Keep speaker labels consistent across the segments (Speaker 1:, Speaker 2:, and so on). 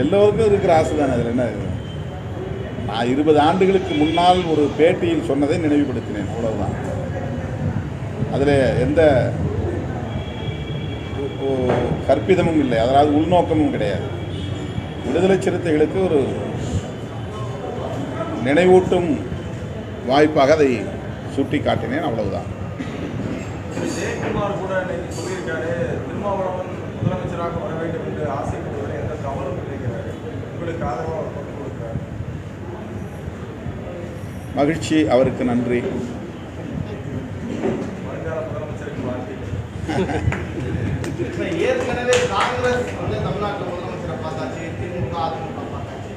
Speaker 1: எல்லோருக்கும் இருக்கிற ஆசை தானே அதில் என்ன? நான் இருபது ஆண்டுகளுக்கு முன்னால் ஒரு பேட்டியில் சொன்னதை நினைவுபடுத்தினேன் அவ்வளோதான் அதில் எந்த கற்பிதமும் இல்லை அதாவது உள்நோக்கமும் கிடையாது. விடுதலை சிறுத்தைகளுக்கு ஒரு நினைவூட்டும் வாய்ப்பாக அதை சுட்டி காட்டினேன் அவ்வளவுதான்.
Speaker 2: ஜெயக்குமார் கூட இன்னைக்கு சொல்லியிருக்காரு திருமாவளவன் முதலமைச்சராக வர வேண்டும் என்று ஆசைப்பட்டு உங்களுக்கு ஆதரவாக அவர் கொண்டு கொடுக்குறாரு.
Speaker 1: மகிழ்ச்சி அவருக்கு நன்றி.
Speaker 3: ஏற்கனவே காங்கிரஸ் வந்து தமிழ்நாட்டில் முதலமைச்சரை பார்த்தாச்சு திமுக அதிமுக பார்த்தாச்சு.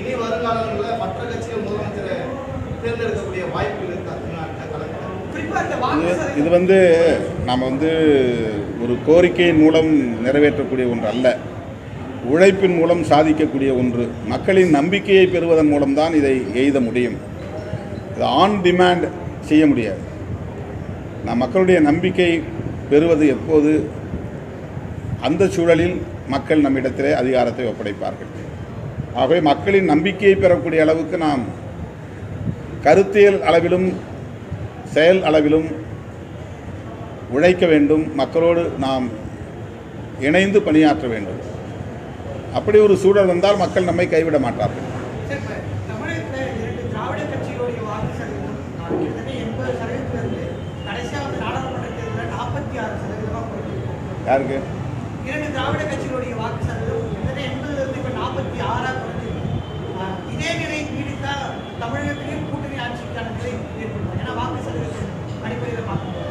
Speaker 3: இனி வருங்காலங்களில் மற்ற கட்சிகள் முதலமைச்சரை தேர்ந்தெடுக்கக்கூடிய வாய்ப்புகள் இருக்கா தமிழ்நாட்டில் கலந்து?
Speaker 1: இது வந்து நாம் வந்து ஒரு கோரிக்கையின் மூலம் நிறைவேற்றக்கூடிய ஒன்று அல்ல. உழைப்பின் மூலம் சாதிக்கக்கூடிய ஒன்று. மக்களின் நம்பிக்கையை பெறுவதன் மூலம்தான் இதை எய்த முடியும். இது ஆன் டிமாண்ட் செய்ய முடியாது. நான் மக்களுடைய நம்பிக்கை பெறுவது எப்போது? அந்த சூழலில் மக்கள் நம்மிடத்திலே அதிகாரத்தை ஒப்படைப்பார்கள். ஆகவே மக்களின் நம்பிக்கையை பெறக்கூடிய அளவுக்கு நாம் கருத்தியல் அளவிலும் செயல் அளவிலும் உழைக்க வேண்டும். மக்களோடு நாம் இணைந்து பணியாற்ற வேண்டும். அப்படி ஒரு சூழல் வந்தால் மக்கள் நம்மை கைவிட மாட்டார்கள்.
Speaker 4: இரண்டு திராவிட கட்சிகளுடைய வாக்கு சதவீதம் எண்பது
Speaker 1: யாருக்கு?
Speaker 4: இரண்டு திராவிட கட்சிகளுடைய வாக்கு சதவீதம் இப்ப நாற்பத்தி ஆறா குறைஞ்சிருக்கு. ஆஹ் இதே நிலை நீடித்தா தமிழகத்திலையும் கூட்டணி ஆட்சிக்கான நிலை ஏற்படும். ஏன்னா வாக்கு சதவீதம் அடிப்படையில் பார்க்கும்போது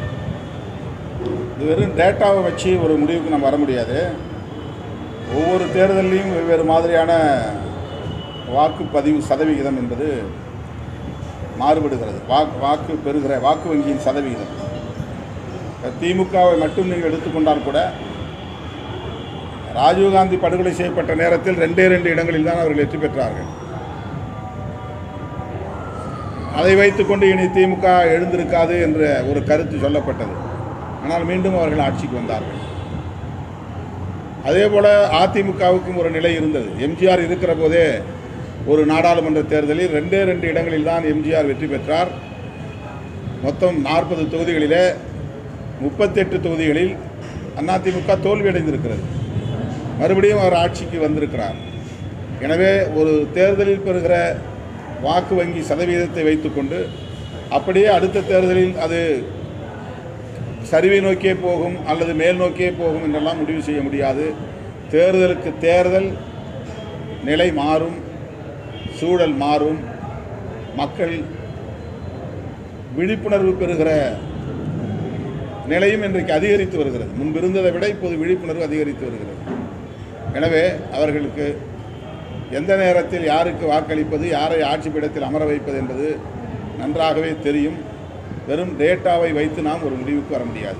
Speaker 1: இது வெறும் டேட்டாவை வச்சு ஒரு முடிவுக்கு நம்ம வர முடியாது. ஒவ்வொரு தேர்தலையும் வெவ்வேறு மாதிரியான வாக்குப்பதிவு சதவிகிதம் என்பது மாறுபடுகிறது. வாக்கு வாக்கு பெறுகிற வாக்கு வங்கியின் சதவிகிதம். திமுகவை மட்டும் நீங்கள் எடுத்துக்கொண்டால் கூட ராஜீவ்காந்தி படுகொலை செய்யப்பட்ட நேரத்தில் ரெண்டே ரெண்டு இடங்களில் தான் அவர்கள் வெற்றி பெற்றார்கள். அதை வைத்துக்கொண்டு இனி திமுக எழுந்திருக்காது என்ற ஒரு கருத்து சொல்லப்பட்டது. ஆனால் மீண்டும் அவர்கள் ஆட்சிக்கு வந்தார்கள். அதே போல் அதிமுகவுக்கும் ஒரு நிலை இருந்தது. எம்ஜிஆர் இருக்கிற போதே ஒரு நாடாளுமன்ற தேர்தலில் ரெண்டே ரெண்டு இடங்களில் தான் எம்ஜிஆர் வெற்றி பெற்றார். மொத்தம் நாற்பது தொகுதிகளிலே முப்பத்தெட்டு தொகுதிகளில் அதிமுக தோல்வியடைந்திருக்கிறது மறுபடியும் அவர் ஆட்சிக்கு வந்திருக்கிறார். எனவே ஒரு தேர்தலில் பெறுகிற வாக்கு வங்கி சதவீதத்தை வைத்துக்கொண்டு அப்படியே அடுத்த தேர்தலில் அது சரிவை நோக்கியே போகும் அல்லது மேல் நோக்கியே போகும் என்றெல்லாம் முடிவு செய்ய முடியாது. தேர்தலுக்கு தேர்தல் நிலை மாறும் சூழல் மாறும். மக்கள் விழிப்புணர்வு பெறுகிற நிலையும் இன்றைக்கு அதிகரித்து வருகிறது. முன்பு இருந்ததை விட இப்போது விழிப்புணர்வு அதிகரித்து வருகிறது. எனவே அவர்களுக்கு எந்த நேரத்தில் யாருக்கு வாக்களிப்பது யாரை ஆட்சி பீடத்தில் அமர வைப்பது என்பது நன்றாகவே தெரியும். வெறும் டேட்டாவை வைத்து நாம் ஒரு முடிவுக்கு வர முடியாது.